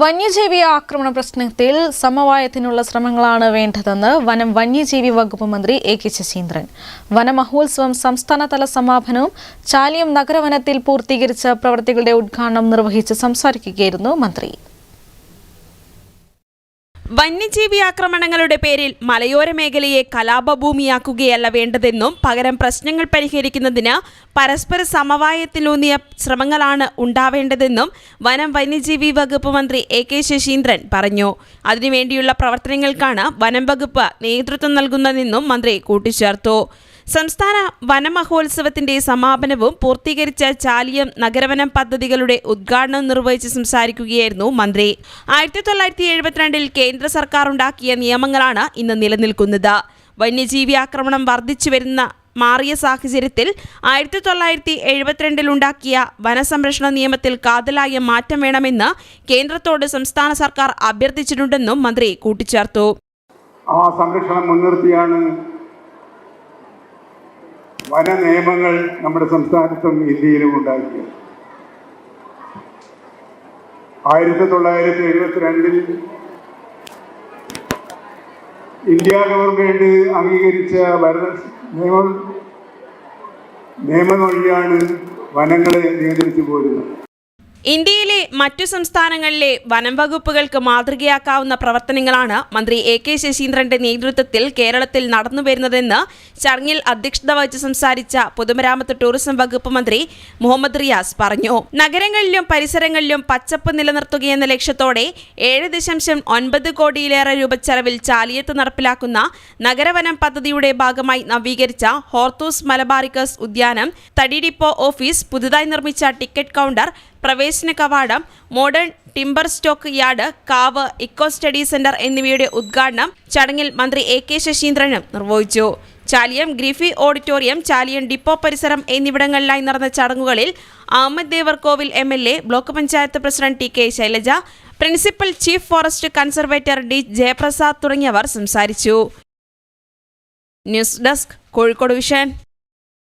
വന്യജീവി ആക്രമണ പ്രശ്നത്തിൽ സമവായത്തിനുള്ള ശ്രമങ്ങളാണ് വേണ്ടതെന്ന് വനം വന്യജീവി വകുപ്പ് മന്ത്രി എ കെ ശശീന്ദ്രൻ. വനമഹോത്സവം സംസ്ഥാനതല സമാപനവും ചാലിയം നഗരവനത്തിൽ പൂർത്തീകരിച്ച പ്രവൃത്തികളുടെ ഉദ്ഘാടനം നിർവഹിച്ച് സംസാരിക്കുകയായിരുന്നു മന്ത്രി. വന്യജീവി ആക്രമണങ്ങളുടെ പേരിൽ മലയോര മേഖലയെ കലാപഭൂമിയാക്കുകയല്ല വേണ്ടതെന്നും പകരം പ്രശ്നങ്ങൾ പരിഹരിക്കുന്നതിന് പരസ്പര സമവായത്തിലൂന്നിയ ശ്രമങ്ങളാണ് ഉണ്ടാവേണ്ടതെന്നും വനം വന്യജീവി വകുപ്പ് മന്ത്രി എ കെ ശശീന്ദ്രൻ പറഞ്ഞു. അതിനുവേണ്ടിയുള്ള പ്രവർത്തനങ്ങൾക്കാണ് വനം വകുപ്പ് നേതൃത്വം നൽകുന്നതെന്നും മന്ത്രി കൂട്ടിച്ചേർത്തു. സംസ്ഥാന വനമഹോത്സവത്തിന്റെ സമാപനവും പൂർത്തീകരിച്ച ചാലിയം നഗരവനം പദ്ധതികളുടെ ഉദ്ഘാടനം നിർവഹിച്ച് സംസാരിക്കുകയായിരുന്നു മന്ത്രി. ആയിരത്തി തൊള്ളായിരത്തി എഴുപത്തിരണ്ടിൽ കേന്ദ്ര സർക്കാർ ഉണ്ടാക്കിയ നിയമങ്ങളാണ് ഇന്ന് നിലനിൽക്കുന്നത്. വന്യജീവി ആക്രമണം വർദ്ധിച്ചു വരുന്ന മാറിയ സാഹചര്യത്തിൽ ആയിരത്തി തൊള്ളായിരത്തി എഴുപത്തിരണ്ടിൽ ഉണ്ടാക്കിയ വനസംരക്ഷണ നിയമത്തിൽ കാതലായ മാറ്റം വേണമെന്ന് കേന്ദ്രത്തോട് സംസ്ഥാന സർക്കാർ അഭ്യർത്ഥിച്ചിട്ടുണ്ടെന്നും മന്ത്രി കൂട്ടിച്ചേർത്തു. ആ സംരക്ഷണം മുൻനിർത്തിയാണ് വന നിയമങ്ങൾ നമ്മുടെ സംസ്ഥാനത്തും ഇന്ത്യയിലും ഉണ്ടാക്കിയത് ആയിരത്തി തൊള്ളായിരത്തി എഴുപത്തിരണ്ടിൽ ഇന്ത്യ ഗവൺമെന്റ് അംഗീകരിച്ച ഭരണ നിയമ നിയമം വഴിയാണ് വനങ്ങളെ നിയന്ത്രിച്ചു പോരുന്നത്. ഇന്ത്യയിലെ മറ്റു സംസ്ഥാനങ്ങളിലെ വനം വകുപ്പുകൾക്ക് മാതൃകയാക്കാവുന്ന പ്രവർത്തനങ്ങളാണ് മന്ത്രി എ കെ ശശീന്ദ്രന്റെ നേതൃത്വത്തിൽ കേരളത്തിൽ നടന്നുവരുന്നതെന്ന് ചടങ്ങിൽ അധ്യക്ഷത വഹിച്ച് സംസാരിച്ച പൊതുമരാമത്ത് ടൂറിസം വകുപ്പ് മന്ത്രി മുഹമ്മദ് റിയാസ് പറഞ്ഞു. നഗരങ്ങളിലും പരിസരങ്ങളിലും പച്ചപ്പ് നിലനിർത്തുകയെന്ന ലക്ഷ്യത്തോടെ ഏഴ് ദശാംശം ഒൻപത് കോടിയിലേറെ രൂപ ചെലവിൽ ചാലിയത്ത് നടപ്പിലാക്കുന്ന നഗരവനം പദ്ധതിയുടെ ഭാഗമായി നവീകരിച്ച ഹോർത്തൂസ് മലബാറിക്കസ് ഉദ്യാനം തടി ഡിപ്പോ ഓഫീസ് പുതുതായി നിർമ്മിച്ച ടിക്കറ്റ് കൗണ്ടർ പ്രവേശന കവാടം മോഡേൺ ടിംബർ സ്റ്റോക്ക് യാർഡ് കാവ് ഇക്കോ സ്റ്റഡി സെന്റർ എന്നിവയുടെ ഉദ്ഘാടനം ചടങ്ങിൽ മന്ത്രി എ കെ ശശീന്ദ്രനും നിർവഹിച്ചു. ചാലിയം ഗ്രിഫി ഓഡിറ്റോറിയം ചാലിയം ഡിപ്പോ പരിസരം എന്നിവിടങ്ങളിലായി നടന്ന ചടങ്ങുകളിൽ Ahammed Devarkovil M L A block panchayat president T K Shailaja principal chief forest conservator D Jayaprasad തുടങ്ങിയവർ സംസാരിച്ചു. News desk Kozhikode vision.